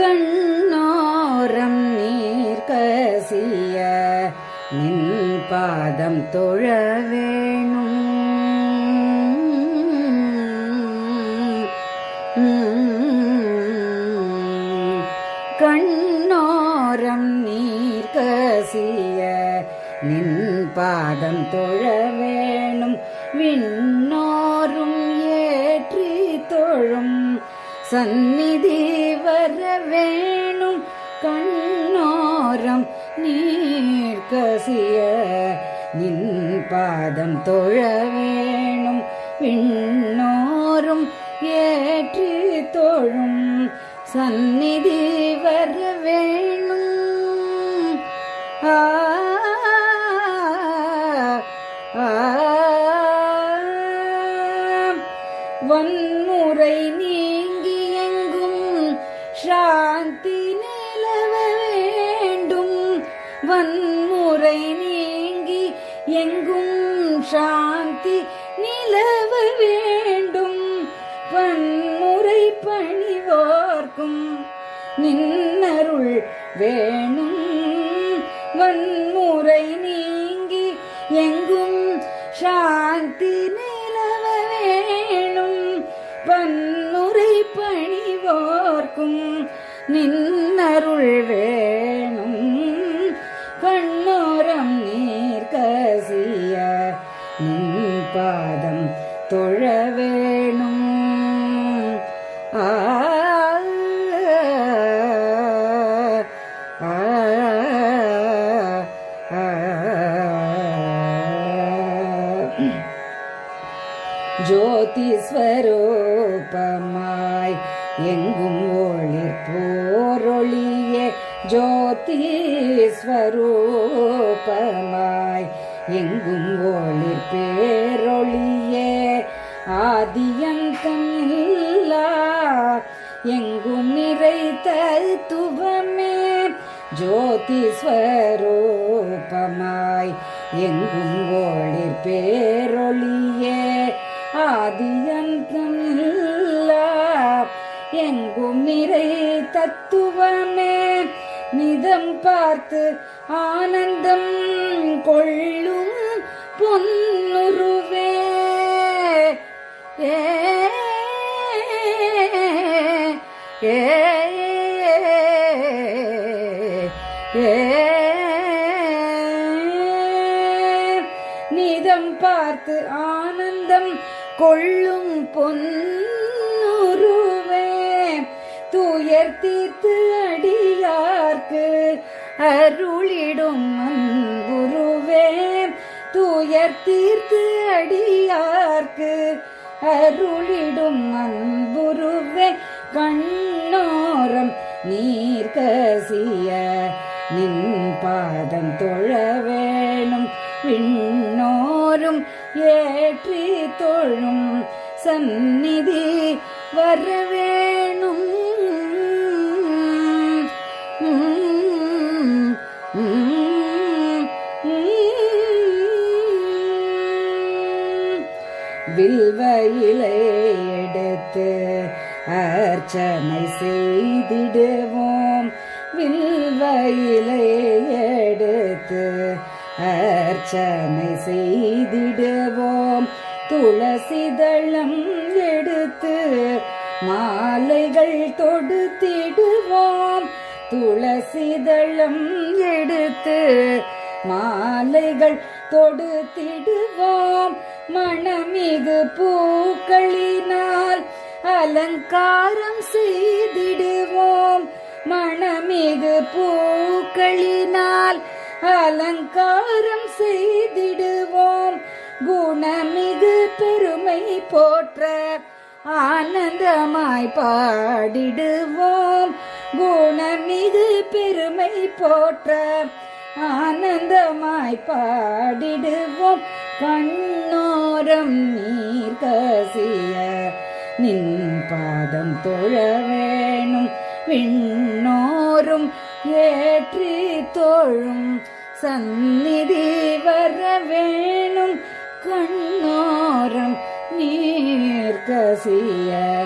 கண்ணோரம் நீர் கசிய நின் பாதம் தொழ வேணும். கண்ணோரம் நீர் கசிய நின் பாதம் தொழ வேணும். விண்ணோரும் ஏற்றி தொழும் சந்நிதி வர வேணும். கண்ணோரம் நீர் கசிய நின் பாதம் தொழ வேணும். விண்ணோரும் ஏற்றி தொழும். சந்நிதி வர வேணும். ஆ ஆ, வன்முறை நிலவ வேண்டும். வன்முறை நீங்கி எங்கும் சாந்தி நிலவ வேண்டும். வன்முறை பணிவோர்க்கும் நின்னருள் வேணும். வன்முறை நீங்கி எங்கும் சாந்தி நிலவ வேணும் பன்முறை பணிவோர்க்கும் நின் வேணும். கண்ணோரம் நீர் கசிய நின் பாதம் தொழ வேணும். ஆ ஆ, ஜோதி ஸ்வரூபமாய் எங்கும் ஒளி போரொளி. ஜோதிஸ்வரூபமாய் எங்கும் ஒளி பேரொளியே. ஆதியங்கமில்லா எங்கும் நிறை தத்துவமே. ஜோதிஸ்வரூபமாய் எங்கும் ஒளி பேரொளியே. ஆதியங்கமில்லா எங்கும் நிறை தத்துவமே. நிதம் பார்த்து ஆனந்தம் கொள்ளும் பொன்னுருவே. ஏ. நிதம் பார்த்து ஆனந்தம் கொள்ளும் பொன்னுருவே. துயர் தீர்த்து எனக்கு அருளிடும் குருவே துயர் தீர்த்து அடியார்க்கு அருளிடும் அன்புருவே. கண்ணோரம் நீர் கசிய நின் பாதம் தொழ வேணும். விண்ணோரும் ஏற்றி தொழும் சந்நிதி வரவே வில்வ எடுத்து அர்ச்சனை செய்திடுவோம். வில்வ எடுத்து அர்ச்சனை செய்திடுவோம். துளசிதளம் எடுத்து மாலைகள் தொடுத்திடுவோம். துளசிதளம் எடுத்து மாலைகள் தொடுத்திடுவோம் மணமிகு பூக்களினால் அலங்காரம் செய்திடுவோம். மணமிகு பூக்களினால் அலங்காரம் செய்திடுவோம். குணமிகு பெருமை போற்ற ஆனந்தமாய் பாடிடுவோம். குணமிகு பெருமை போற்ற ஆனந்தமாய் பாடிடுவோம். கண்ணோரம் நீர் கசிய நின் பாதம் தொழ வேணும். விண்ணோரும் ஏற்றி தோழும். சந்நிதி வர வேணும். கண்ணோரம் நீர் கசிய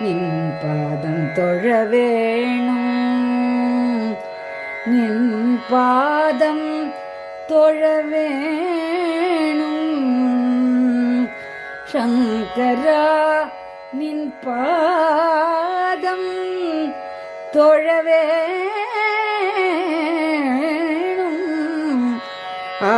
நின் பாதம் தொழ வேணும். நின் பாதம் தொழவேணும் சங்கரா நின் பாதம் தொழவேணும் ஆ